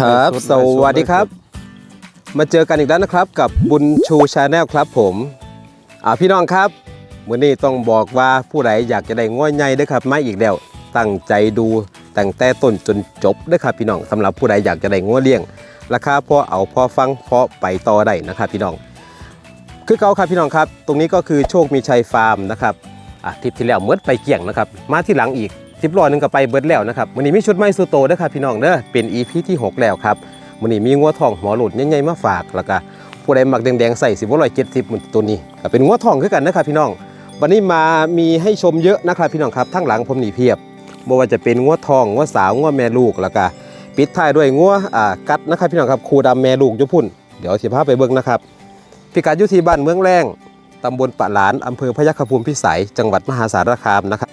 ครับในสในวัสดีครับ มาเจอกันอีกแล้วนะครับ กับบุญชูชาแนลครับผมอ่าพี่น้องครับมื้อนี้ต้องบอกว่าผู้ใดอยากจะได้ง่วยใหญ่เด้อครับมาอีกแล้ว ตั้งใจดูตั้งแต่ต้นจนจบเด้อครับพี่น้องสำหรับผู้ใดอยากจะได้ง่วเลี้ยง ราคาพอเอาพอฟังพอไปต่อได้นะครับพี่น้อง คือเก่าครับพี่น้องครับ ตรงนี้ก็คือโชคมีชัยฟาร์มนะครับอะทริปที่แล้วเมื่อไปเกี่ยงนะครับ มาที่หลังอีก ทริปรอหนึงก็ไปเบิดแล้วนะครับวันนี้มีชุดไม้สุโตเด้ครับพี่น้องเด้อเป็น EP ที่ 6 แล้วครับวันนี้มีงัวทองหัวหลุดใหญ่ๆมาฝากแล้วก็ผู้ใดมักแดงๆใส่สิบร้อยเจ็ดสิบมันตัวนี้ก็เป็นงัวทองคือกันนะครับพี่น้อง วันนี้มามีให้ชมเยอะนะครับพี่น้องครับทั้งหลังผมหนีเพียบไม่ว่าจะเป็นงัวทองงัวสาวงัวแม่ลูกแล้วก็ปิดท้ายด้วยงัวอ่ากัดนะครับพี่น้องครับครูดำแม่ลูกยุพุ่นเดี๋ยวสิพาไปเบิ่งนะครับพิกัดยู่ที่บ้านเมืองแรงตำบลปะหลานอำเภอพยัคฆภูมิพิสัย จังหวัดมหาสารคามนะครับ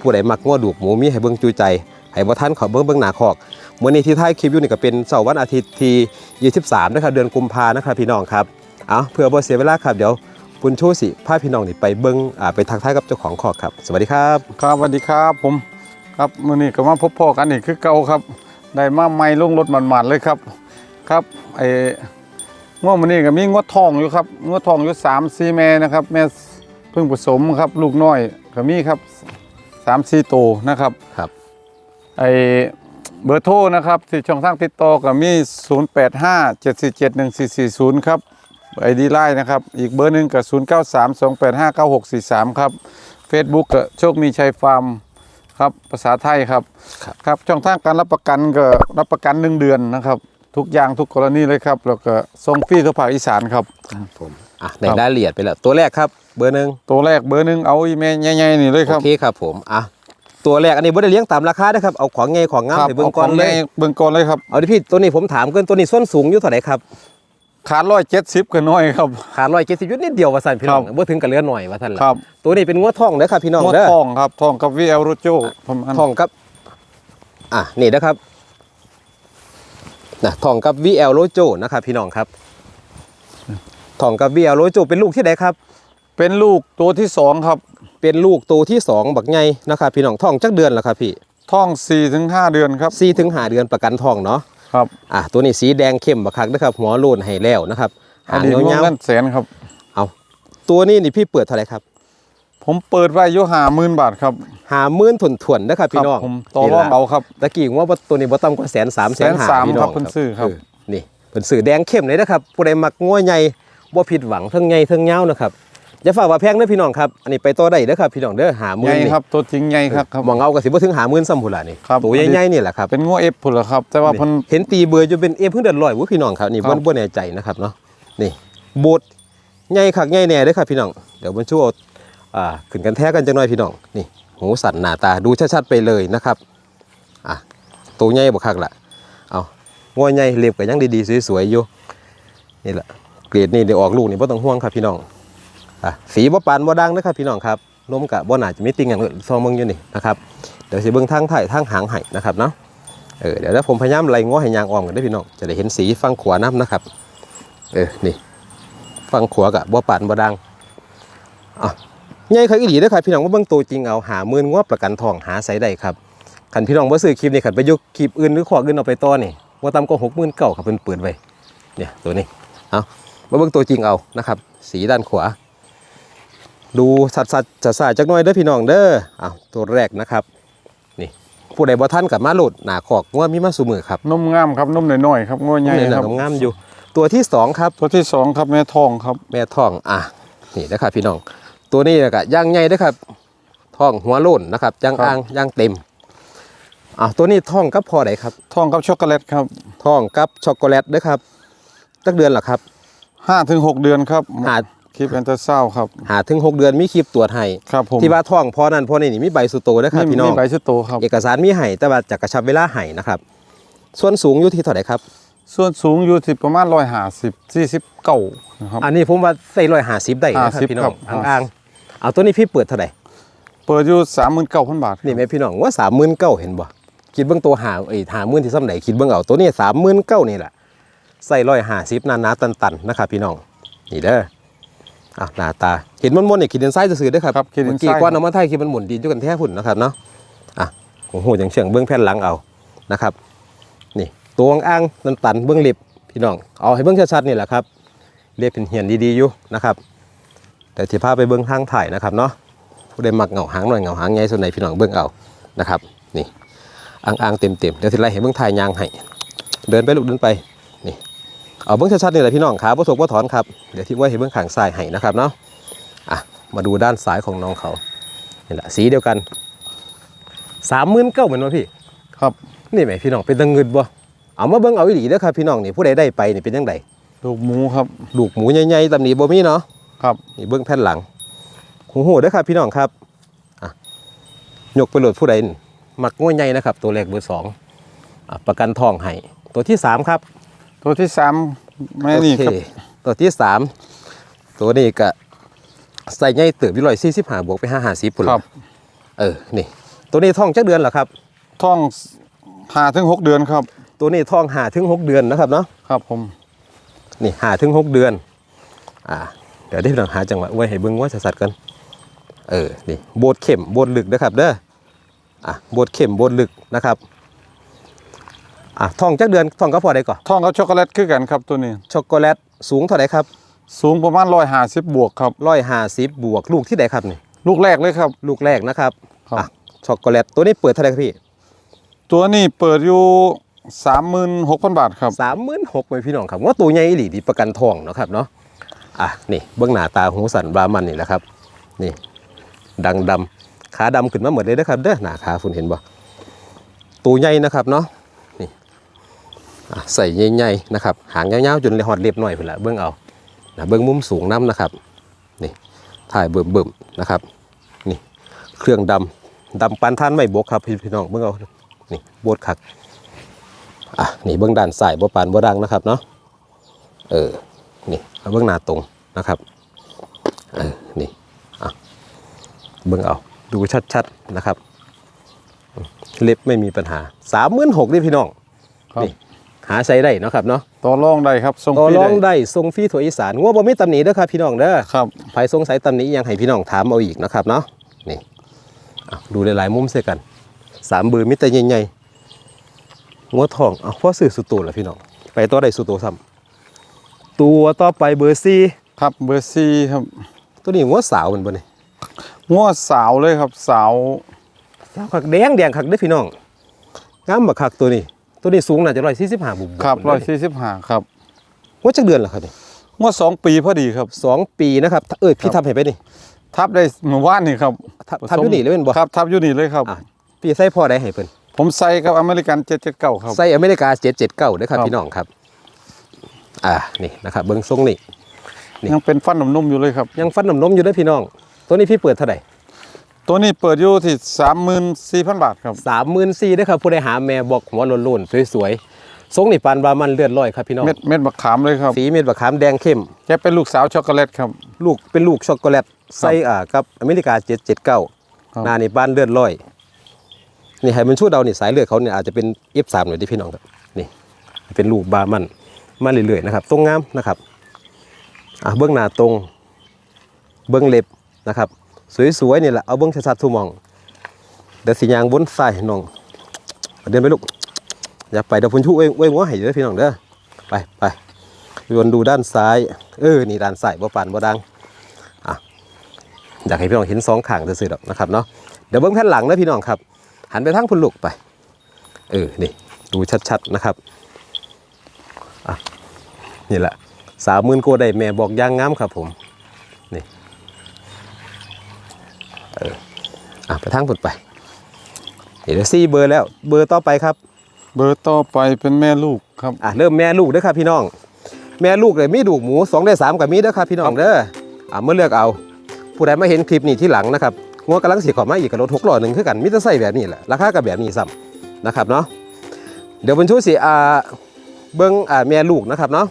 ผู้ใดมักง้อดูกหมูมีให้เบิ่งจูใจให้บ่ทันเขอเบิ่งเบิ่งหนาคอกมื้อนี้ที่ท้ายคลิปอยู่นี่ก็เป็นเสาร์วันอาทิตย์ที่23นะครับเดือนกุมภานะครับพี่น้องครับเอาเพื่อบ่เสียเวลาครับเดี๋ยวคุณชูสิพาพี่น้องนี่ไปเบิ่งอ่าไปทักทายกับเจ้าของคอกครับ สวัสดีครับครับสวัสดีครับผมครับมื้อนี้ก็มาพบพ่อกันอีกคือเก่าครับ ได้มาใหม่ลงรถหมันๆเลยครับครับไอ้งวดมื้อนี้ก็มีงวดทองอยู่ครับงวดทองอยู่3 4แม่นะครับแม่เพิ่งผสมครับ ลูกน้อยก็มีครับ 3 4โตวนะครับครับ ไอ้เบอร์โทรนะครับที่ช่องทางติดต่อก็มี 0857471440 ครับไอดีไลน์นะครับ อีกเบอร์หนึ่งก็0932859643 ครับ Facebook ก็โชคมีชัยฟาร์มครับ ภาษาไทยครับครับ ครับ ช่องทางการรับประกันก็รับประกันหนึ่งเดือนนะครับ ทุกอย่างทุกกรณีเลยครับ แล้วก็ส่งฟรีทั่วภาคอีสานครับผม อะในรายละเอียดไปแล้วตัวแรกครับเบอร์หนึ่งตัวแรกเบอร์หนึ่งเอาอีเมลใหญ่ๆนี่เลยคโอรับเคครับผมอะตัวแรกอันนี้บ่ได้เลี้ยงตามราคานะครับเอาของไงของงามครับไปเบิ่งก่อนาขเลยแม่เบิ่งก่อนเลยครับเอาดิพี่ตัวนี้ผมถามเกินตัวนี้ส้นสูงอยู่เท่าไหร่ครับขาดร้อยเจ็ดสิบก็น้อยครับขาร้อยเจ็ดสิบยุดนิดเดียวว่าสั่นพี่น้องครับบ่ถึงกับเหลือหน่อยว่าท่านล่ะครับตัวนี้เป็นงัวทองเด้อครับพี่น้องงวดเด้อทองครับทองกับวีเอลโรโจประมาณทองกับอะนี่นะครับนะทองกับ VL Lojo นะครับพี่น้องครับ ทองกับ VL Lojo เป็นลูกที่ไหนครับ เป็นลูกตัวที่สองครับ เป็นลูกตัวที่สองบักใหญ่นะครับพี่น้องทองจักเดือนแล้วครับพี่ท่อง4ี่ถึงห้าเดือนครับสี่ถึงห้าเดือนประกันทองเนาะครับอะตัวนี้สีแดงเข้มบักคักนะครับหัวโลนให้แล้วนะครับอหางดีตงวดยาวเงินแสนครับๆเอาตัวนี้นี่พี่เปิดเท่าไหร่ครับผมเปิดไว้อยุหาหมื่นบาทครับหาหมื่นถ่วนๆนะครับพี่น้องผมต่อรองเอาครับตะกี้ว่าตัวนี้บ่ต่ำกว่าแสนสามแสนห้า130,000พี่น้องครับเพิ่นซื้อครับเนี่เพิ่นซื้อแดงเข้มเลยนะครับผู้ใดมักงัวใหญ่ บ่ผิดหวังเทั้งใหญ่เทั้งยาวนะครับอย่าฝากว่าแพงเด้อพี่น้องครับอันนี้ไปต่อได้เด้อครับพี่น้องเด้อหาหใหมื่นญ่นี่ครับตัวจริงใหญ่ครับครับ มองเอาก็สิบ่ถึงหาหมื่นซ้ำพุ่นล่ะนี่ครับ ตัวใหญ่ๆนี่แหละครับ เป็นงัวเอฟพุ่นเหรอครับ แต่ว่าเพิ่นเห็นตีเบอร์จะเป็นเอเพิ่งเดือดร้อยวุ้ยพี่น้องครับนี่ครับบ่บ่แน่ใจนะครับเนาะนี่บูดใหญ่คักใหญ่แน่เด้อครับพี่น้องเดี๋ยวมันช่วยเอาอ่าขึ้นกันแท้กันจังหน่อยพี่น้องนี่หูสันหน้าตาดูชัดๆไปเลยนะครับอะตัวใหญ่บ่คักล่ะเอางัวใหญ่เล็บก็ยังดีๆสวยๆอยู่นี่แหละ เกรดนี่เดี๋ยวออกลูกนี่บ่ต้องห่วงครับพี่น้องอะสีบ่ปานบ่ดังนะครับพี่น้องครับนมกะบ่น่าจะไมีติ่งอย่างอื่นซองเบิ่งอยู่นี่นะครับเดี๋ยวสิเบิ่งทางถ่ายทางหางให้นะครับเนาะเออเดี๋ยวถ้าผมพยายามไล่ง้อให้ยางออมกันได้พี่น้องจะได้เห็นสีฟังขวาน้ำนะครับเออนี่ฟังขวากับบัวปานบัวดังอะใหญ่ครับอีหลีเด้อครับพี่น้องว่าเบิ่งตัวจริงเอาหาหมื่นง้อประกันทองหาใส่ได้ครับคันพี่น้องบ่ซื้อคลิปนี่คันไปยกคลิปอื่นหรือขออื่นเอาไปต่อนี่ว่าต่ำก็หกหมื่นเก้าครับเพิ่นเปิดไว้เนี่ยตัวนี้เอา มาเบิ่งตัวจริงเอานะครับ สีด้านขวา ดูสัดสัดจะสายจักหน่อยเด้อพี่น้องเด้ออ้าวตัวแรกนะครับผู้ใดบ่ทันกับมาโหลดหนาขอกงัวมีมาสู่มือครับนมงามครับนมน้อยๆครับงัวใหญ่เนี่ยครับงามๆอยู่ ตัวที่สองครับตัวที่สองครับแม่ทองครับ แม่ท้องอะนี่นะครับพี่น้อง ตัวนี้ก็ย่างใหญ่เด้อครับท้องหัวโล้นนะครับย่างครับอ่างย่างเต็มอะตัวนี้ท้องกับพอไหนครับทองกับช็อกโกแลตครับท้องกับช็อกโกแลตเด้อครับตักเดือนเหรอครับ ห้าถึงหกเดือนครับหาคลิปแอนเตอร์เศร้าครับหาถึงหกเดือนมีคลิปตรวจให้ครับผมที่ว่าท้องพอนั้นพอนี่นี่มีใบสุโตเด้อครับพี่น้องมีใบชื่อโตครับเอกสารมีให้แต่ว่าจะกระชับเวลาให้นะครับ ส่วนสูงอยู่ที่เท่าไหร่ครับ ส่วนสูงอยู่ที่ประมาณร้อยห้าสิบสี่สิบเก้านะครับอันนี้ผมว่าใส่ร้อยห้าสิบได้นะครับ50พี่น้องครับอ่างๆเอาตัวนี้พี่เปิดเท่าไหร่เปิดอยู่สามหมื่นเก้าพันบาทนี่แม่พี่น้องว่าสามหมื่นเก้าเห็นบ่คิดเบื้องตัวหาไอ้หาหมื่นที่ซ้ำไหนคิดเบื้องเอาตัวนี้สามหมื่นเก้านี่แหละ ใส่ร้อยห้าสิบนานาตันตันๆนะครับพี่น้องนี่เด้ออะหน้าตาเห็นมันมนๆเนี่ยขีดเดินไส้จะซื้อๆเด้อครับครับคิดเมื่อิอนกี้ไส้ก้อนน้ำมันไทยคิดมันหมุนดีอยู่กันแท้หุ่นนะครับเนาะอะโอ้โหยังเฉียงเบื้องแผ่นหลังเอานะครับตัวอ่างๆตันๆเบื้องเล็บพี่น้องเอาให้เบื้องชัดๆนี่แหละครับเล็บเป็นเหียนดีๆอยู่นะครับ แต่ที่พาไปเบื้องทางถ่ายนะครับเนาะผู้ใดมักเหงาหางหน่อยเหงาหางไงส่วนไหนพี่น้องเบื้องเอานะครับ นี่อ่างๆเต็มๆเดี๋ยวทีไรให้เบื้องถ่ายยางให้เดินไปลูกเดินไปนี่ เอาเบื้องชัดๆนี่แหละพี่น้องขาบ่สกบ่ถอนครับเดี๋ยวที่ไว้ให้เบื้องข้างซ้ายให้นะครับเนาะอะมาดูด้านซ้ายของน้องเขานี่แหละสีเดียวกันสามหมื่นเก้าเหมือนว่าพี่ ครับนี่ไหมพี่น้องเป็นตังเงินบ่เอามาเบิ่งเอาอีหลีเด้อครับพี่น้องนี่ผู้ใดได้ไปนี่เป็นจังไดลูกหมูครับลูกหมูใหญ่ๆตำหนิบ่มีเนาะครับนี่เบิ่งแผ่นหลังหูโหเด้อครับพี่น้องครับอะยกไปโหลดผู้ใดนี่มักง่วยใหญ่นะครับ ตัวแรกเบอร์สองอะประกันทองให้ตัวที่สามครับ ตัวที่สามแม่นี่โอเคครับตัวที่สามตัวนี้ก็ใส่ใหญ่เติบอยู่ร้อยสี่สิบห้าบวกไปห้าห้าสิบปุ่นครับ เออนี่ ตัวนี้ท้องจักเดือนเหรอครับ ท้องห้าถึงหกเดือนครับ ตัวนี้ท้องหาถึงหกเดือนนะครับเนาะ ครับผม นี่หาถึงหกเดือน อ่า เดี๋ยวได้ลองหาจังหวะไว้ให้เบิ้งว่าสัตว์กัน เออ นี่โบดเข้มโบดลึกนะครับเด้อ อะโบดเข้มโบดลึกนะครับ อะทองจักเดือนทองก็พอได้ก่อนท้องกับช็อกโกแลตคือกันครับตัวนี้ ช็อกโกแลตสูงเท่าไหร่ครับ สูงประมาณร้อยห้าสิบบวกครับร้อยห้าสิบบวกลูกที่ไหนครับนี่ลูกแรกเลยครับ ลูกแรกนะครับครับ อะช็อกโกแลตตัวนี้เปิดเท่าไหร่ครับพี่ตัวนี้เปิดอยู่สามหมื่นหกพันบาทครับสามหมื่นหกไปพี่น้องครับว่าตัวใหญ่อีหลีดีประกันทองเนาะครับเนาะอะนี่เบื้องหน้าตาหูสันบรามันนี่แหละครับ นี่ดังดำขาดำขึ้นมาหมดเลยนะครับเด้อหน้าขาฝุ่นเห็นบ่ตัวใหญ่นะครับเนาะนี่อะ ใส่ใหญ่ๆนะครับหางยาวๆจนเลยหอดเล็บหน่อยพุ่นละเบื้องเอานะเบื้องมุมสูงน้ำนะครับนี่ถ่ายเบิ่มๆนะครับนี่เครื่องดำดำปานท่านไม่บกครับพี่พี่น้องเบื้องเอานี่โบดคักอะนี่เบื้องด้านซ้ายบ่ปานบ่ดังนะครับเนาะเออนี่เอาเบื้องหน้าตรงนะครับเออนี่เบิ่งเอาดูชัดๆนะครับเล็บไม่มีปัญหาสามหมื่นหกนี่พี่น้องครับนี่ หาใช้ได้เนาะครับเนาะต่อรองได้ครับส่งต่อฟรีรองได้ได้ทรงฟรีถั่วอีสานงัวบ่มีตำหนิเด้อครับพี่น้องเด้อครับใครสงสัยตำหนิอิหยังให้พี่น้องถามเอาอีกนะครับเนาะนี่อะดูหลายๆมุมเสียกันสามเบอร์มิตรใหญ่ๆงัวทองเอาพ่อซื้อสุดตัวละพี่น้องไปต่อได้สุดตัวซ้ำตัวต่อไปเบอร์สี่ครับเบอร์ซีครับตัวนี้งัวสาวมันบ่นี่ง้อสาวเลยครับสาว สาวขักแดงแดงขักเด้อพี่น้องงามบักขักตัวนี้ ตัวนี้สูงน่าจะร้อยสี่สิบห้าบุบครับร้อยสี่สิบห้าครับว่าจักเดือนเหรอครับนี่ง้อสองปีพอดีครับสองปีนะครับเออพี่ทำให้ไปนี่ทับได้เมื่อวานนี่ครับทับทับอยู่นี่เลยเป็นบ่ครับทับอยู่นี่เลยครับอะพี่ใส่พ่อได้ให้เพิ่นผมใส่กับอเมริกันเจ็ดเจ็ดเก้าครับใส่อเมริกา779เด้อครับครับพี่น้องครับ อ่านี่นะครับเบิ่งทรงนี่นี่ยังเป็นฟันนุ่มๆอยู่เลยครับยังฟันน้ำนมอยู่เด้อพี่น้อง ตัวนี้พี่เปิดเท่าไหร่ ตัวนี้เปิดอยู่ที่สามหมื่นสี่พันบาทครับสามหมื่นสี่เด้อครับผู้ใดหาแม่บอกหัวโล้นๆสวยๆทรงนี่ปานบามันเลือดลอยครับพี่น้องเม็ดเม็ดมะขามเลยครับสีเม็ดบะขามแดงเข้มแกเป็นลูกสาวช็อกโกแลตครับลูกเป็นลูกช็อกโกแลตใส่อ่ากับอเมริกา779ครับหน้านี่บ้านเลือดลอยนี่ให้มันช่วยเดานี่สายเลือดเขาเนี่ยอาจจะเป็น F3 หน่อยที่พี่น้องครับนี่เป็นลูกบามันมาเรื่อยๆนะครับตรงงามนะครับอะเบื้องหน้าตรง เบื้องเล็บนะครับ สวยๆนี่แหละเอาเบื้องชัดๆทุกมองเดี๋ยวสิยางบนใส่น้องเดินไปลูกอย่าไปเดี๋ยวพุ่นชูเว้ยเว้ยหัวให้เด้อพี่น้องเด้อไปไปวนดูด้านซ้ายเออนี่ด้านซ้ายบ่ปานบ่ดังอะอยากให้พี่น้องเห็นสองขางซื่อๆดอกนะครับเนาะเดี๋ยวเบิ้งแผ่นหลังนะพี่น้องครับ หันไปทางพุ่นลูกไป เออนี่ดูชัดๆนะครับอะนี่แหละสามหมื่นโกได้แม่บอกย่างงามครับผม นี่ เอออะไปทางพุ่นไปเดี๋ยวซี่เบอร์แล้ว เบอร์ต่อไปครับ เบอร์ต่อไปเป็นแม่ลูกครับอะเริ่มแม่ลูกเด้อครับพี่น้อง แม่ลูกเลยมีดูกหมู2ได้3กับมีเด้อครับพี่น้องเด้ออะเมื่อเลือกเอา ผู้ใดมาเห็นคลิปนี้ที่หลังนะครับงัวกำลังสีขอมาอีกกับรถหกล้อหนึ่งคือกันมิตรไส้แบบนี้แหละราคากับแบบนี้ซ้ำนะครับเนาะเดี๋ยวบรรทุสิอ่าเบิ้งอ่าแม่ลูกนะครับเนาะ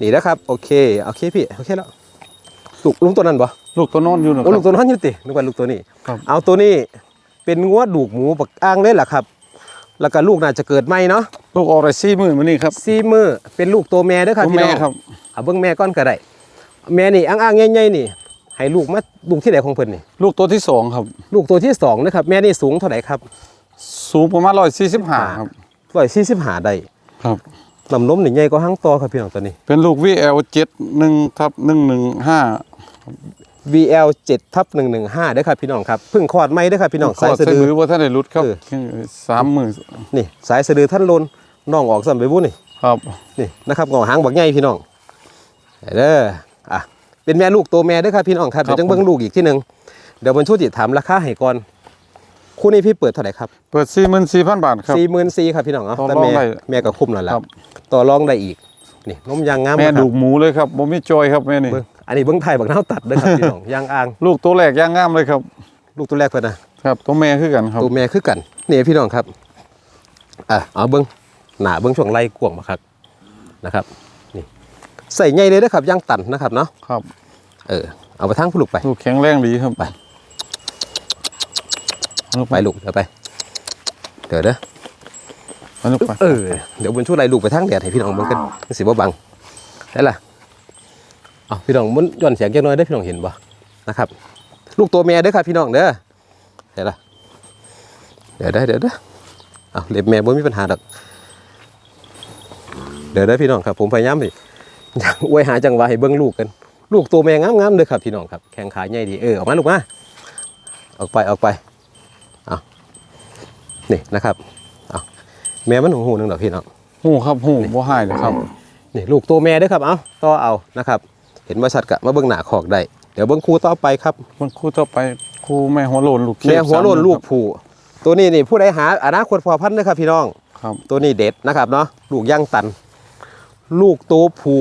นี่นะครับโอเคโอเคพี่โอเคแล้ว ลูกลุงตัวนั้นบ่ลูกตัวโน้นอยู่นะคโอ้รัลูกตัวนั้นอยู่ตินึกว่าลูกตัวนี้ ครับ เอาตัวนี้เป็นงัวดูกหมูปักอ้างเลยแหละครับ แล้วก็ลูกน่าจะเกิดใหม่เนาะลูกออกไรซี่มือมานี่ครับซีมือเป็นลูกตัวแม่เด้อครับตัวพี่แม่น้องครับเอาเบิ่งแม่ก้อนก็ได้แม่นี่อ้างๆใหญ่ๆนี่ ให้ลูกมาลูกที่ไหนของเพิ่นนี่ ลูกตัวที่สองครับ ลูกตัวที่สองนะครับแม่นี่สูงเท่าไหร่ครับสูงประมาณร้อยสี่สิบห้าครับร้อยสี่สิบห้าได้ ครับ ลำนมนี่ใหญ่ก็ห้างต่อครับพี่น้องตัวนี้ เป็นลูก VL 7 1ทับ115 VL 7ทับ115ได้อครับพี่น้องครับเพิ่งคลอดไม่ได้อครับพี่น้องข้สายอสะสะดืดืออ ว่าท่านได้รุดครับเออ สามมือนี่สายสะดือท่านลนน้องออกสั่นไปบุ้นี่ครับนี่นะครับงอหางบักใหญ่พี่น้องเด้ออะเป็นแม่ลูกตัวแม่เด้วยครับพี่น้องครับเดี๋ยวจังเบิ้งลูกอีกที่หนึ่งเดี๋ยวบนชุดจิตถามราคาให้ก่อน คู่นี้พี่เปิดเท่าไหร่ครับ เปิด44,000บาทครับ สี่หมื่นสี่ครับพี่น้องเนาะต่อแต่รองแม่ได้แม่ก็คุ้มแล้วล่ะครับ ต่อรองได้อีกนี่นมยางงามแม่นะครับดูกหมูเลยครับบ่มีจอยครับแม่นี่ เบิ้งอันนี้เบิ้งไทยบักน้าวตัดเด้อครับพี่น้องยางอ่างลูกตัวแรกย่างงามเลยครับ ลูกตัวแรกเพิ่นนะ ครับตัวแม่คือกันครับ ตัวแม่คือกันนี่พี่น้องครับ อะเอาเบิ้งหน้าเบิ้งช่วงไหล่กวางมาครับนะครับ นี่ใส่ใหญ่เลยนะครับยางตันนะครับเนาะครับ เออเอาไปทั้งผู้ลูกไป ลูกแข็งแรงดีครับ ไปเอาลูก ไปลูกเดี๋ยวไป เดี๋ยวเด้อเอาลูกไปเออเดี๋ยวบนช่วยไรลูกไปทั้งแดดให้พี่น้องเบิ่งกันมันสิบ่บังได้ล่ะเอาพี่น้องมันย้อนเสียงจักหน้อยได้อพี่น้องเห็นบ่นะครับ ลูกตัวแม่เด้อครับพี่น้องเด้อได้ล่ะเดี๋ยวได้อเดี๋ยวเด้อเอาเล็บแม่บ่มีปัญหาดอกเดี๋ยวได้อพี่น้องครับ ผมพยายามสิอยากอวยหาจังหวะให้เบิ่งลูกกัน ลูกตัวแม่งามๆเด้อครับพี่น้องครับแข้งขาใหญ่ดีเออออกมาลูกมาออกไปออกไปเอา นี่นะครับเอาแม่มันหูหูหนึงดอกพี่น้องหูครับหูบ่หายเลยครับนี่ลูกตัวแม่เด้อครับเอาต่อเอานะครับ เห็นว่าชัดกะมาเบิ่งหน้าขอกได้เดี๋ยวเบิ่งคู่ต่อไปครับมันคู่ต่อไปคู่แม่หัวโลนลูกแม่หัวโลนลูกผู้ตัวนี้นี่ผู้ใดหาอนาคตพอพันธุ์นะครับพี่น้องครับตัวนี้เด็ดนะครับเนาะลูกย่างตัน ลูกตัวผู้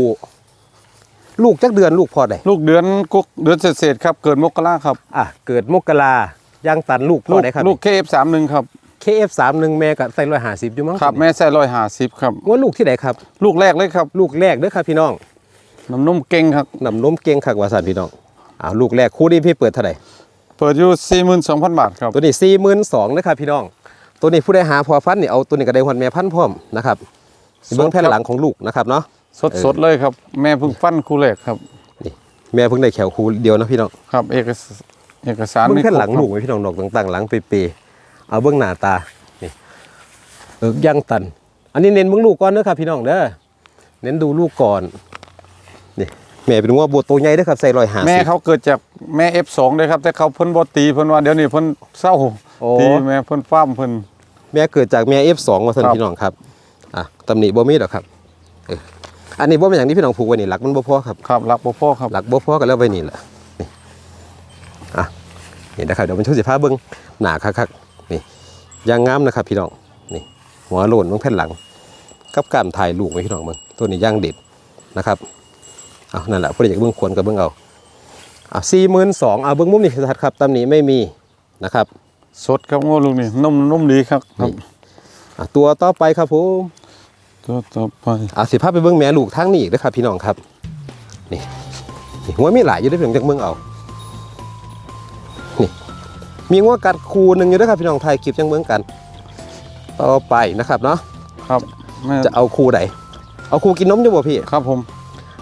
ลูกจักเดือนลูกพอได้ลูกเดือนกุกเดือนเศษๆครับ เกิดมกราครับอะเกิดมกราย่างตันลูกพลูอกได้ครับลูก KF31 ครับ KF31 แม่กับใส่ร้อยหาสิบอยู่มั้งครับแม่ใส่150ครับว่าลูกที่ไหนครับ ลูกแรกเลยครับ ลูกแรกเด้อครับพี่น้องน้ำนมเก่งครับนำนมเก่งคักว่าสันพี่น้องอ้าวลูกแรกคู่นี้พี่เปิดเท่าไหร่เปิดอยู่42,000บาทครับตัวนี้สี่หมื่นสองนะครับพี่น้อง ตัวนี้ผู้ได้หาพอพันธุ์นี่เอาตัวนี้ก็ได้หวันแม่พันธุ์พร้อมนะครับเบื้องแผ่นหลังของลูกนะครับเนาะสดสดๆเลยครับ แม่เพิ่งฟันคู่แรกครับนี่แม่เพิ่งได้แขวคูเดียวนะพี่น้องครับ เอกสเอกสารเบื้องไม่แผ่นหลังครบลูกไว้พี่น้องดอกต่างๆ หลังเปรย์ๆ เอาเบื้องหน้าตานี่เอิกย่างตัน อันนี้เน้นเบื้องลูกก่อนเด้อครับพี่น้องเด้อเน้นดูลูกก่อนนี่แม่เป็นงัวบัวตัวใหญ่เด้อครับใส่รอยหาแม่เขาเกิดจากแม่ F2 เลยครับ แต่เขาเพิ่นบ่ตีเพิ่นว่าเดี๋ยวนี้เพิ่นเศร้าโอ้ตีแม่เพิ่นฟ้ามเพิ่นแม่เกิดจากแม่ F2 ว่าท่านครับพี่น้องครับอะตำหนิบ่มีดอกครับเอออันนี้บ่เป็นอย่างที่พี่น้องผูกไว้นี่หลักมันบ่พอครับครับรักบ่พ่อครับหลักบ่พอกันแล้วไว้นี่แหละนี่อะนี่นะครับเดี๋ยวมันช่วยสิพาเบิ้งหนาคักๆนี่ ยางงามนะครับพี่น้องนี่หัวโลนเบิ้งแผ่นหลังกับการถ่ายลูกไว้พี่น้องเบิ้งตัวนี้ย่างเด็ดนะครับเอานั่นแหละผู้ใดอยากเบิ้งควรกับเบิ้งเอาอะสี่หมื่นสองเอาเบิ้งมุมนี่ชัดครับตำหนิไม่มีนะครับสดครับโง่ลูกนี่นมนมดีครับครับอะตัวต่อไปครับผมตัวต่อไปอะสิพาไปเบิ้งแม่ลูกทางนี้อีกนะครับพี่น้องครับนี่นี่หัวมีหลายอยู่ด้วยเพียงจากเบิ้งเอา มีงัวกัดคูหนึ่งอยู่ด้วยครับพี่น้องไทยคลิปยังเมืองกัน ต่อไปนะครับเนาะครับแม่จะเอาคูไหนเอาคูกินนมอยู่บ่พี่ครับผม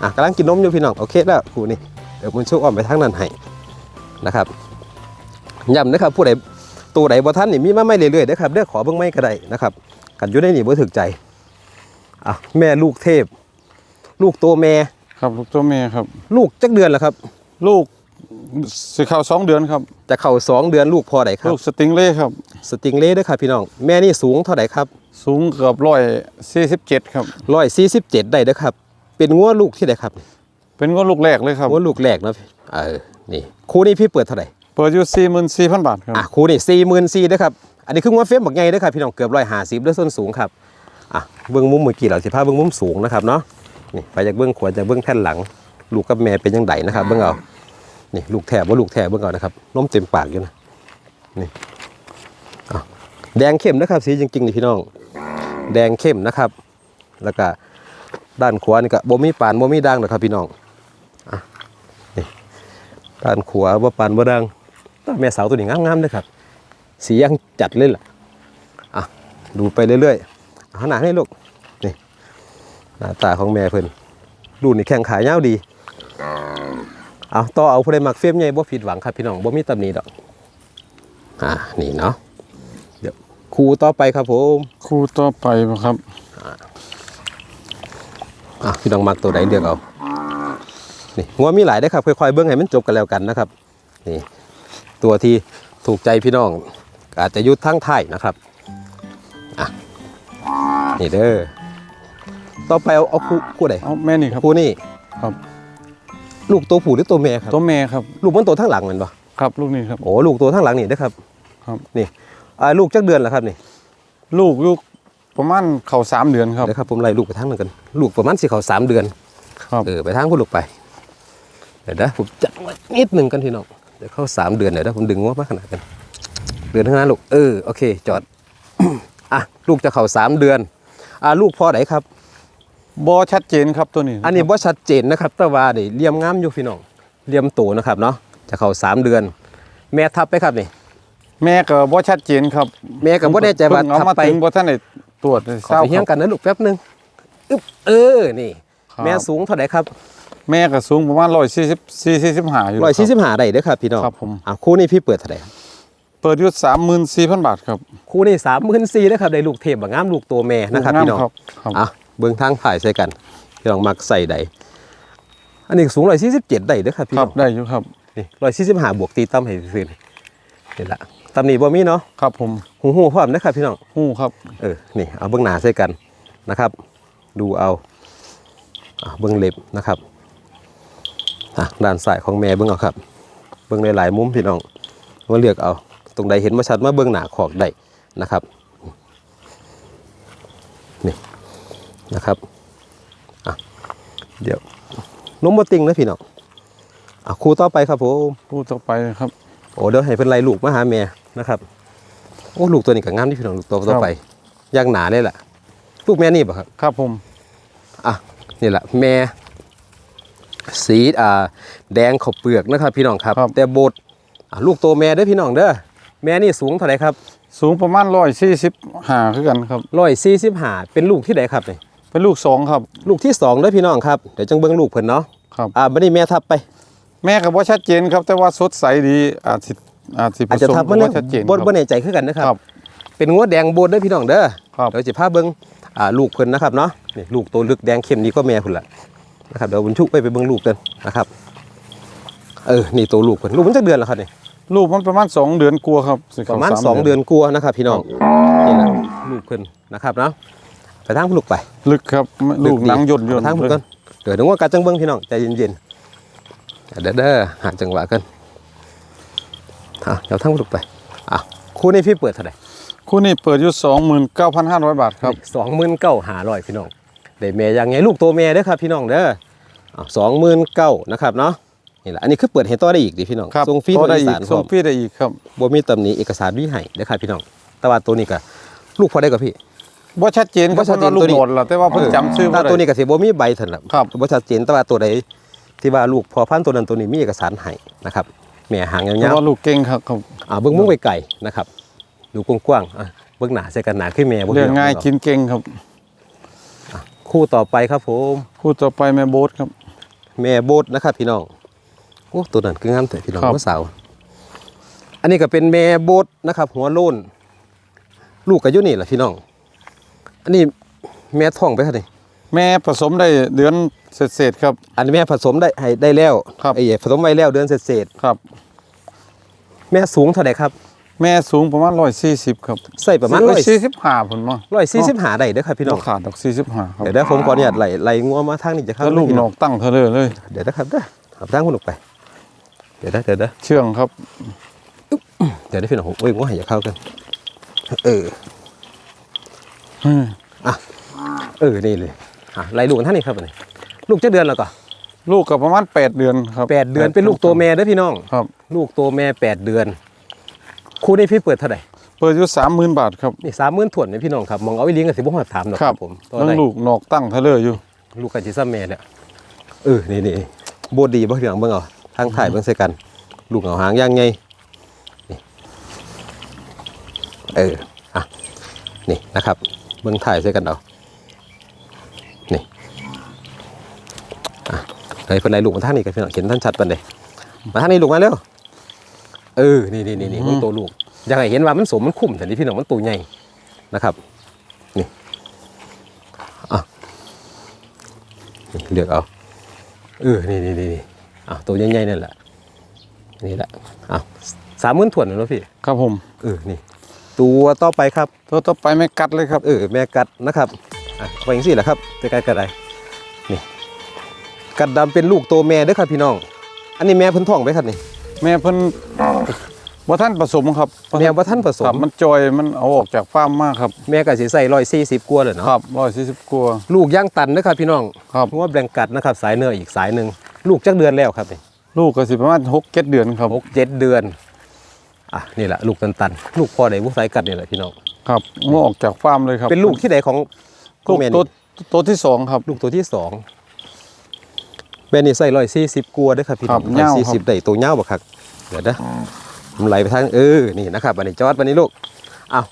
อะกำลังกินนมอยู่พี่น้องโอเคแล้วคูนี่เดี๋ยวมันช่วยอ้อมไปทางนั้นให้นะครับย้ำนะครับผู้ใดตัวใดบ่ท่านนี่มีมาไม่เรื่อยๆนะครับเด้อขอเบิ่งไม่ก็ได้นะครับ กันอยู่ในนี่บ่ถึกใจอะแม่ลูกเทพ ลูกตัวแม่ครับลูกตัวแม่ครับ ลูกจักเดือนแล้วครับ ลูก สิเข้าสองเดือนครับ จะเข้าสองเดือนลูกพอไดครับ ลูกสติงเล่ครับ สติงเล่เด้อครับพี่น้อง แม่นี่สูงเท่าไหร่ครับ สูงเกือบร้อยสี่สิบเจ็ดครับร้อยสี่สิบเจ็ดได้เด้อครับ เป็นงัวลูกที่ไหนครับ เป็นก็ลูกแรกเลยครับงัวลูกแรกเนาะพี่เออ นี่คู่นี้พี่เปิดเท่าไหร่ เปิดอยู่สี่หมื่นสี่พันบาทครับ อะคู่นี้สี่หมื่นสี่เด้อครับ อันนี้คืองัวเฟ้มบักใหญ่เด้อครับพี่น้องเกือบร้อยห้าสิบด้วยส้นสูงครับ อะเบื้องมุมเมื่อกี้เราสิพาเบื้องมุมสูงนะครับเนาะ นี่ไปจากเบื้องขวาจากเบื้องแท่นหลัง ลูกกับแม่เป็นยังไงนะครับเบื้องเอา นี่ลูกแถบว่าลูกแถบเบื้องเอานะครับน้มเต็มปากอยู่นะนี่แดงเข้มนะครับ สีจริงๆนี่พี่น้อง แดงเข้มนะครับ แล้วก็ด้านขวานี่ก็บ่มีปานบ่มีด่างนะครับพี่น้องอะนี่ด้านขวาบ่าปานบ่ด่างแตแม่สาวตัวนี้งามๆเลยครับ สียังจัดเลยล่ะอะดูไปเรื่อยๆเอาหน้าให้ลูกนี่หน้าตาของแม่เพิ่นดูนี่แข้งขายาวดี เอาต่อเอาผู้ใดมักเฟียมใหญ่บ่ผิดหวังครับพี่น้องบ่มีตำหนิดอกอ่านี่เนาะเดี๋ยวคู่ต่อไปครับผมคู่ต่อไปครับอะพี่น้องมักตัวใดเลือกเอานี่งัวมีหลายได้อครับค่อยๆเบิ้งให้มันจบกันแล้วกันนะครับนี่ตัวที่ถูกใจพี่น้อง อาจจะอยุดทั้งไทายนะครับอะนี่เด้อต่อไปเอาเอาคู่คู่ใดเอาแม่นี่ครับคู่นี่ครับ ลูกตัวผู้หรือตัวแม่ครับ ตัวแม่ครับลูกมันตัวทั้งหลังแมันปะครับ ลูกนี่ครับ โอ้ลูกตัวทั้งหลังนี่นะครับ ครับ นี่อ่าลูกจักเดือนแล้วครับนี่ ลูกลูกประมาณเข่าสามเดือนครับ เดี๋ยวครับผมไล่ลูกไปทางนึงกัน ลูกประมาณสิเขาสามเดือน ครับเออไปทางคุณลูกไป เดี๋ยวนะผมจัดไว้นิดหนึ่งกันพี่น้องเดี๋ยวเข้าสามเดือนเดี๋ยวนะผมดึงงวมาขนาดกัน เดือนข้างหน้าลูก เออโอเค จอด อะลูกจะเข้าสามเดือน อ่าลูกพ่อไหนครับ บอชัดเจนครับตัวนี้อันนี้ว่าชัดเจนนะครับแต่ว่านี่เลี่ยมงามอยู่พี่น้องเลี่ยมโตนะครับเนาะจะเข้าสามเดือน แม่ทับไปครับนี่ แม่ก็บอชัดเจนครับ แม่ก็บ่แน่ใจว่าเพิ่งเอาทับมาไปถึงบอท่านได้ตรวจขอไปเฮี้ยงกันนะลูกแป๊บหนึงอึ๊บเออนี่ แม่สูงเท่าไหร่ครับ แม่ก็สูงประมาณร้อยสี่สิบสี่สี่สิบห้าอยู่ร้อยสี่สิบห้าได้เด้อครับพี่น้องครับผมอะคู่นี้พี่เปิดเท่าไหร่ครับเปิดอยุดสามหมื่นสี่พันบาทครับ คู่นี้สามหมื่นสี่นะครับได้ลูกเทพบางงามลูกตัวแม่นะครับลูกงามพี่น้องครับครับอะ เบิ้งทางถ่ายใส่กันพี่น้องมักใส่ใดอันนี้สูงร้อยสี่สิบเจ็ดได้เด้อครับพี่ครัน้บองได้อยู่ครับ นี่ร้อยสี่สิบห้าบวกตีตั้มให้ซื่อๆนี่นี่ละตำหนิบ่มีเนาะครับผมหูหูพร้อมนะครับพี่น้อง หู้ครับ เออ นี่ เอาเบื้องหน้าใส่กันนะครับ ดูเอาอะเบื้องเล็บนะครับอะด้านซ้ายของแม่เบื้องเอาครับ เบื้องหลายๆมุมพี่น้องมาเลือกเอา ตรงใดเห็นมาชัดมาเบื้องหน้าขอกได้นะครับ นี่ นะครับอะเดี๋ยวนมบติงนะพี่น้องอะครูต่อไปครับผมพูดต่อไปครับ โอ้เดี๋ยวให้เป็นไรลูกมาหาแม่นะครับโอ้ลูกตัวนี้ก็งามที่พี่น้องลูกตัวต่อไปย่างหนาเลยแหละลูกแม่นี่ป่ะครับครับผมอะนี่แหละแม่สีอ่าแดงขอบเปลือกนะครับ พี่น้องครับ แต่โบดอะลูกตัวแม่เด้อพี่น้องเด้อแม่นี่สูงเท่าไหร่ครับ สูงประมาณร้อยสี่สิบห้าคือกันครับร้อยสี่สิบห้าเป็นลูกที่ไหนครับนี่ เป็นลูกสองครับ ลูกที่สองเด้อพี่น้องครับเดี๋ยวจังเบิ้งลูกเพิ่นเนาะครับอ่าบัดนี้แม่ทับไป แม่ก็บ่ชัดเจนครับ แต่ว่าสดใสดีอาจสิอาจสิผอาจจะสมทับก็มาบ่เนี่ยชัดเจนบนครับบนในใจคือกันนะครับครับเป็นงัวแดงโบดเด้อพี่น้องเด้อครับ เดี๋ยวจะพาเบิ้งอ่าลูกเพิ่นนะครับเนาะนี่ลูกตัวลึกแดงเข้มดีก็แม่เพิ่นละนะครับเดี๋ยวบุญชุกไปไปเบิ้งลูกกันนะครับ เออนี่ตัวลูกเพิ่นลูกมันจะเดือนแล้วครับนี่ ลูกมันประมาณสองเดือนกลัวาครับสิปเข้ระมาณสสองเดือนกลัวานะครับพี่น้องนี่แหละลูกเพิ่นนะครับเนาะ ไปทางลูกไป ลึกครับลูกหนังย่นย่นไปทางเพิ่นก่อนเดี๋ยวนึกว่าการจังเบิ้งพี่น้องใจเย็นๆเดี๋ยวเด้อหาจังหวะกันอะเดี๋ยวทางลูกไปอะคู่นี้พี่เปิดเท่าไหร่คู่นี้เปิดอยู่สองหมื่นเก้าพันห้าร้อยบาทครับสองหมื่นเก้าหาร้อยพี่น้องได้แม่ยังไงลูกตัวแม่เด้อครับพี่น้องเด้อสองหมื่นเก้านะครับเนาะนี่แหละอันนี้คือเปิดให้ต่อได้อีกดิพี่น้องครับส่งฟรีต่อได้อีอีสากนพส่ร้องมฟรีได้อีกครับบ่มีตำหนิเอกสารวิให้เด้อครับพี่น้องแต่ว่าตัวนี้ก็ลูกพอได้กับพี่ บ่ชัดเจนครับบ่ชัดเจนพราะว่าลูตัวกนี้โหนดล่ะแต่ว่าเพิ่นจำชื่อแต่บ่ได้ ตัวนี้ก็สิบ่มีใบเท่านั้นครับ บ่ชัดเจนแต่ว่าตัวใดที่ว่าลูกพอพันธุ์ตัวนั้นตัวนี้มีเอกสารให้นะครับแม่หางเพยาวราะว่าลูกเก่งครับครับๆอ่าเบิ่งมุ้งไกลๆนะครับดูกว้างๆอะเบิ่งหน้าใส่กันหน้าคือแม่บ่เรียงง่ายพี่กินเก่งครับ คู่ต่อไปครับผมคู่ต่อไปแม่โบ๊ทครับ แม่โบดนะครับพี่น้องโอ้ตัวนั้นคืองามแต่พี่น้องครับ ว่าสาวอันนี้ก็เป็นแม่โบดนะครับ หัวโล้นลูกก็อยู่นี่แหละพี่น้อง อันนี้แม่ท้องไปครับนี่แม่ผสมได้เดือนเศษๆครับ อันนี้แม่ผสมได้ให้ได้แล้วครับไอ้ผสมไว้แล้วเดือนเศษครับๆแม่สูงเท่าไหร่ครับ แม่สูงประมาณ140ครับใส่ประมาณร้อย45พุ่นมั้งร้อยสี่สิบหาได้เด้อครับพี่น้องบ่ขาดดอก45ครับเดี๋ยวได้ผมขออนุญาตไหลไหลงัวมาทางนี้จะเข้าแล้วลูกพี่นน้อองกตั้งเธอเลยเลย เดี๋ยวนะครับเด้อขับทางคุณออกไป เดี๋ยวได้เดี๋ยวได้เชื่องครับ เดี๋ยวได้พี่น้องโอ้ยงัวให้อย่าเข้ากันเออ อืมเออนี่เลยอะไล่ลูกกันท่านนี่ครับอันนี้ลูกเจ็ดเดือนแล้วก็ลูกก็ประมาณ8เดือนครับแปดเดือนเป็นลูกตัวแม่เด้อพี่น้องครับ ลูกตัวแม่แปดเดือนคู่นี้พี่เปิดเท่าไหร่เปิดอยู่30,000บาทครับนี่สามหมื่นถ่วนเนี่ยพี่น้องครับมองเอาไว้เลี้ยงกันสิบ่หอดถามหรอกคครัรับบผมตัวแล้วใดลูกนอกตั้งเธอเลยอยู่ ลูกกันจิซ้ำแม่เนี่ยเออนี่นี่โบดีบ่พี่น้องเบิ่งเอาทางถ่ายเบิ่งใส่กัน ลูกเอาหางย่างไงนี่เอออะนี่นะครับ เบิ่งถ่ายใส่กันเอานี่อะเฮ้ยเพิ่นไล่ลูกมาทางนี้กันพี่น้องเห็นท่านชัดปานใดมาทางนี้ลูกมาเร็วเออนี่นี่นี่นี่อืมมันตัวลูกอยากให้เห็นว่ามันสมมันคุ้มแต่นี่พี่น้องมันตัวใหญ่นะครับนี่อะเลือกเอาเออนี่นี่นี่นี่อะตัวใหญ่ๆนั่นแหละนี่แหละอะสามหมื่นถ่วนเลยเนาะพี่ ครับผม เออ นี่ ตัวต่อไปครับตัวต่อไปไม่กัดเลยครับเออแม่กัดนะครับอะไปอย่างสี่แหละครับใกล้ๆกัดอะไรนี่กัดดำเป็นลูกตัวแม่เด้อครับพี่น้อง อันนี้แม่เพิ่นท้องไปครับนี่ แม่เพิ่นบ่ท่านผสมครับแม่ว่าท่านผสครัมบมันจอยมันเอาออกจากฟาร์มมากครับแม่ก็สิใส่ร้อยสี่สิบกว่าเลยเนาะครับร้อยสี่สิบกว่าลูกย่างตันนะครับพี่น้องครับหัวแบงกัดนะครับสายเนื้ออีกสายหนึ่งลูกจักเดือนแล้วครับนี่ลูกก็สิประมาณหกเจ็ดเดือนครับหกเจ็ดเดือน อะนี่แหละลูกตันตันๆลูกพ่อใดผู้สายกัดนี่แหละพี่น้องครับงอออกจากฟาร์มเลยครับเป็นลูกที่ใดของลูกแม่ตัวนี่ตัวที่สองครับ ลูกตัวที่สองแม่นี่ใส่ร้อยสี่สิบกว่าเด้อครับพี่น้องครับร้อยยาวสี่ครัสิบบได้ตัวเงาวบักคักเดี๋ยวนะมันไหลไปทางเออนี่นะครับอันนี้จอดวันนี้ลูกอ้าว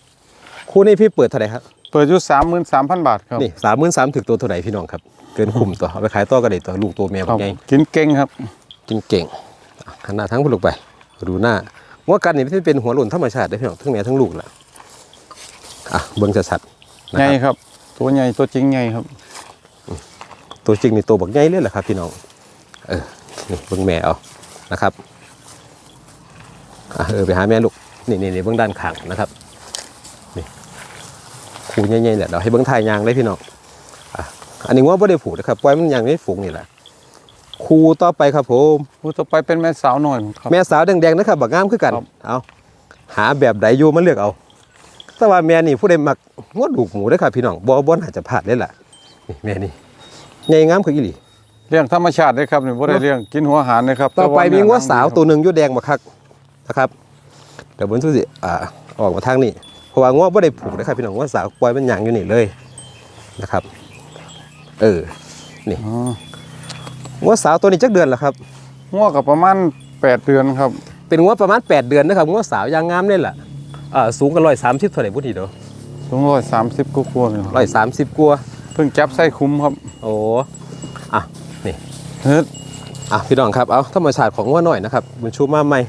คู่นี้พี่เปิดเท่าไหร่ครับเปิดอยู่สามหมื่นสามพันบาทครับนี่สามหมื่นสามถึงตัวเท่าไหร่พี่น้องครับเกินคุ้มตัวเอาไปขายต่อก็ได้ตัวลูกตัวแม่คบัรับกใหญ่กินเก่งครับ กินเก่งอะขนาดทั้งพลูกไป ดูหน้า ว่ากันนี่ไม่เป็นหัวหล่นธรรมชาติได้อพี่น้องทั้งแม่ทั้งลูกแหละอะเบิ้งชัดๆนะใหญ่ครับครับ ตัวใหญ่ตัวจริงใหญ่ครับ ตัวจริงนี่ตัวบักใหญ่เลยแหละครับ พี่น้องเออนี่เบิ้งแม่เอานะครับอะเออไปหาแม่ลูกนี่นี่นี่เบิ้งด้านข้างนะครับนี่คูใหญ่ๆแหละเราให้เบิ้งทายยางเลยพี่น้องอะอันนี้ว่าไม่ได้ผูกนะครับปล่อยมันยางไม่ฝูงนี่แหละ คูต่อไปครับผมผู้ต่อไปเป็นแม่สาวหน่อยครับ แม่สาวแดงๆนะครับบักงามคือกันครับ เอาหาแบบใดอยู่มาเลือกเอา แต่ว่าแม่นี่ผู้ใดมักงวดลูกหมูเด้อครับพี่น้องบ่บ่น่าจะพลาดเลยล่ะนี่แม่นี่ใหญ่งามคืออีหลี เลี้ยงธรรมชาติเลยครับนี่บ่ได้เลี้ยงกินหัวอาหารเลยครับต่อไปแมีงวดสาวตัวหนึ่งอยู่แดงบักคักนะครับเดี๋ยวเบิ่งสู้สิอ่าออกมาทางนี้เพราะว่างวดบ่ได้ผูกนะครับพี่น้องงวดสาวปล่อยมันหยังอยู่นี่เลยนะครับ เอออ๋อ งวดสาวตัวนี้จักเดือนแล้วครับงัวกับประมาณแปดเดือนครับ เป็นงวดประมาณ 8 เดือนนะครับงวดสาวยางงามเลยล่ะอ่าสูงกัน130เท่าไหร่พุ่นทีเด้อสูงร้อยสามสิบกว่าๆนี่ครับ130กว่าเพิ่งจับไส้คุ้มครับโอ้อะเฮ็ดอะพี่น้องครับ เอาธรรมชาติของว่าหน่อยนะครับบุญชูมาใหม่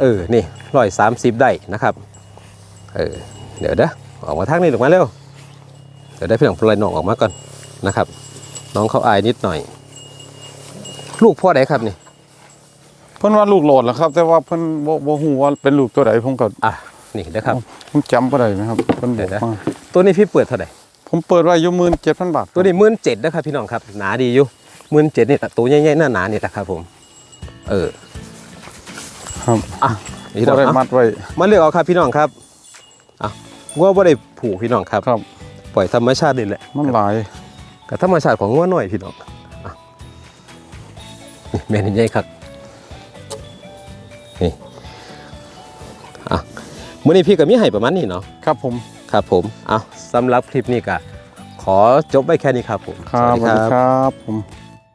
เออ นี่ร้อยสามสิบได้นะครับ เออ เดี๋ยวเด้อออกมาทางนี้ลงมาเร็ว เดี๋ยวได้พี่น้องปล่อยน้องออกมาก่อนนะครับ น้องเขาอายนิดหน่อย ลูกพ่อไหนครับนี่เพิ่นว่าลูกโหลดแล้วครับ แต่ว่าเพิ่นบ่บ่ฮู้ว่าเป็นลูกตัวใดผมก็อะนี่นะครับผมจำบ่ได้นะครับเพิ่นบเดี๋อยกวนะมาตัวนี้พี่เปิดเท่าไหร่ผมเปิดไว้อยู่17,000บาท ตัวนี้มื่นเจ็ดนะครับพี่น้องครับ หนาดีอยู่มื่นเจ็ดนี่ตัวใหญ่ๆหน้าหนาๆนี่นะครับผม เออ ครับอะพี่น้บ่องได้เอามัดไว้มาเลือกเอาครับพี่น้องครับอะงัวบ่ได้ผูกพี่น้องครับครับ ปล่อยธรรมชาตินี่แหละมันหลายกับธรรมชาติของงัวหน่อยพี่น้องอะนี่ แม่นี่ใหญ่ครับนี่อะมื้อนี้พี่กับมีให้ประมาณนี้เนาะครับผมครับผมเอาสำหรับคลิปนี้ก็ขอจบไว้แค่นี้ครับผมครับสวัสดีครับผม